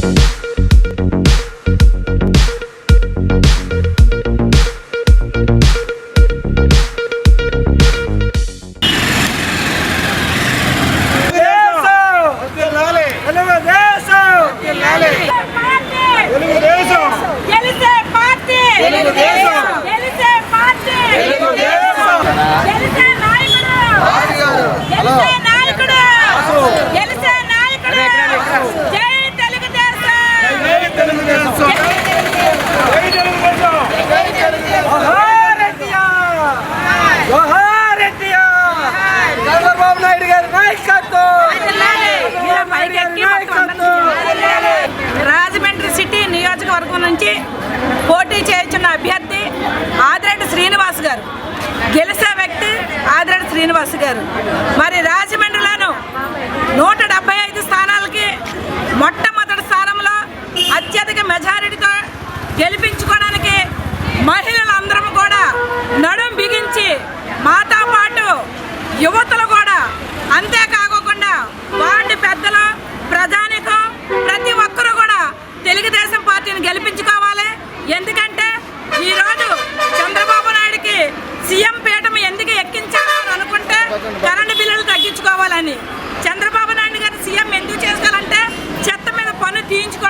Thank Chandrababu Naidu గారి నాయకత్వం! Rajahmundry city నియోజకవర్గం నుంచి పోటీ చేస్తున్న అభ్యర్థి ఆదిరెడ్డి శ్రీనివాస్ గారు. గెలిచే వ్యక్తి ఆదిరెడ్డి శ్రీనివాస్ గారు. మరి రాజమండ్రిలోను నూట డెబ్బై ఐదు స్థానాలకి మొట్టమొదటి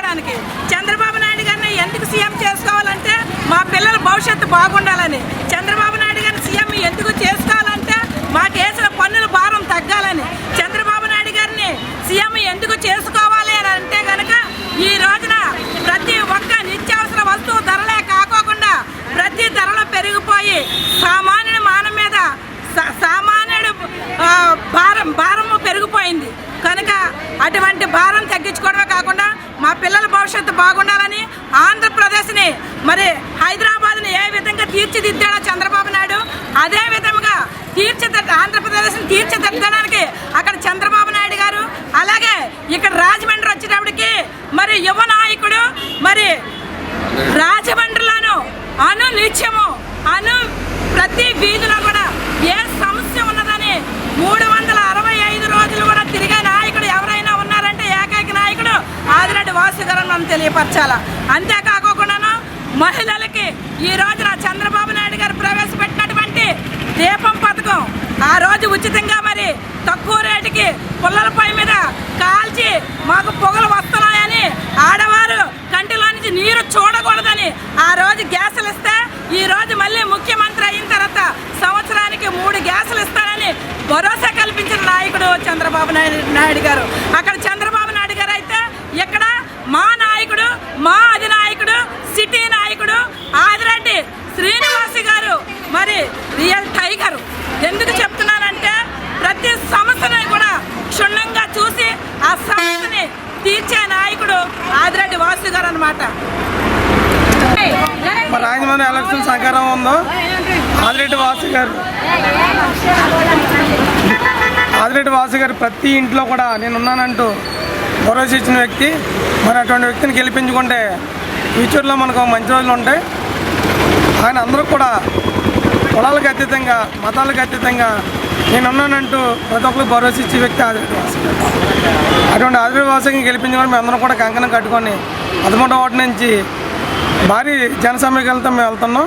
చేసుకోవడానికి. చంద్రబాబు నాయుడు గారిని ఎందుకు సీఎం చేసుకోవాలంటే మా పిల్లల భవిష్యత్తు బాగుండాలని. చంద్రబాబు నాయుడు గారిని సీఎం ఎందుకు చేసుకోవాలి మాకు వేసిన పన్నుల భారం తగ్గాలని చంద్రబాబు నాయుడు గారిని సీఎం ఎందుకు చేసుకోవాలి అని అంటే గనక ఈ రోజున ప్రతి ఒక్క నిత్యావసర వస్తువు ధరలే కాకోకుండా ప్రతి ధరలు పెరిగిపోయి సామాన్యుడి మానం మీద సా- సామాన్యుడు ఆ, భారం భారము పెరిగిపోయింది కనుక అటువంటి భారం తగ్గించుకోవడమే కాకుండా మా పిల్లల భవిష్యత్తు బాగుండాలని ఆంధ్రప్రదేశ్ని మరి హైదరాబాద్ని ఏ విధంగా తీర్చిదిద్దాడో చంద్రబాబు నాయుడు అదే విధంగా తీర్చిదిద్ద ఆంధ్రప్రదేశ్ని తీర్చిదిద్దడానికి అక్కడ చంద్రబాబు నాయుడు గారు అలాగే ఇక్కడ రాజమండ్రి వచ్చేటప్పటికి మరి యువ నాయకుడు మరి రాజమండ్రిలోను అను నిత్యము అను ప్రతి వీధిలో కూడా ఏ సమస్య ఉన్నదని మూడు వందల అరవై ఐదు రోజులు కూడా తిరిగే నాయకుడు ఎవరైనా ఉన్నారంటే ఏకైక నాయకుడు ఆదిరెడ్డి వాసు గారు మనం తెలియపరచాల? అంతేకాకుండాను మహిళలకి ఈ రోజున చంద్రబాబు నాయుడు గారు ప్రవేశపెట్టినటువంటి దీపం పథకం ఆ రోజు ఉచితంగా మరి తక్కువ రేటుకి పుల్లల పై మీద కాల్చి మాకు పొగలు వస్తున్నాయని ఆడవారు కంటిలో నుంచి నీరు చూడకూడదని ఆ రోజు గ్యాసులు ఇస్తే ఈ రోజు మళ్ళీ ముఖ్యమంత్రి అయిన తర్వాత సంవత్సరానికి మూడు గ్యాసులు ఇస్తారని భరోసా కల్పించిన నాయకుడు చంద్రబాబు నాయుడు నాయుడు గారు. అక్కడ చంద్రబాబు నాయుడు గారు అయితే ఇక్కడ మా తీర్చే నాయకుడు ఆదిరెడ్డి వాసు గారు అనమాట మరి రాజమండ్రి ఎలక్షన్ సహకారం ఉందో? ఆదిరెడ్డి వాసు గారు. ఆదిరెడ్డి వాసు గారు ప్రతి ఇంట్లో కూడా నేను ఉన్నానంటూ భరోసా ఇచ్చిన వ్యక్తి. మరి అటువంటి వ్యక్తిని గెలిపించుకుంటే ఫ్యూచర్లో మనకు మంచి రోజులు ఉంటాయి. ఆయన అందరూ కూడా కులాలకు అతీతంగా మతాలకు అతీతంగా నేను ఉన్నానంటూ ప్రతి ఒక్కరికి భరోసా ఇచ్చే వ్యక్తి ఆదిరెడ్డి అటువంటి ఆదిరెడ్డి వాసుని గెలిపించుకొని మేము కూడా కంకణం కట్టుకొని పదమూడవ వాటి నుంచి భారీ జనసమీకరణతో మేము వెళ్తున్నాం.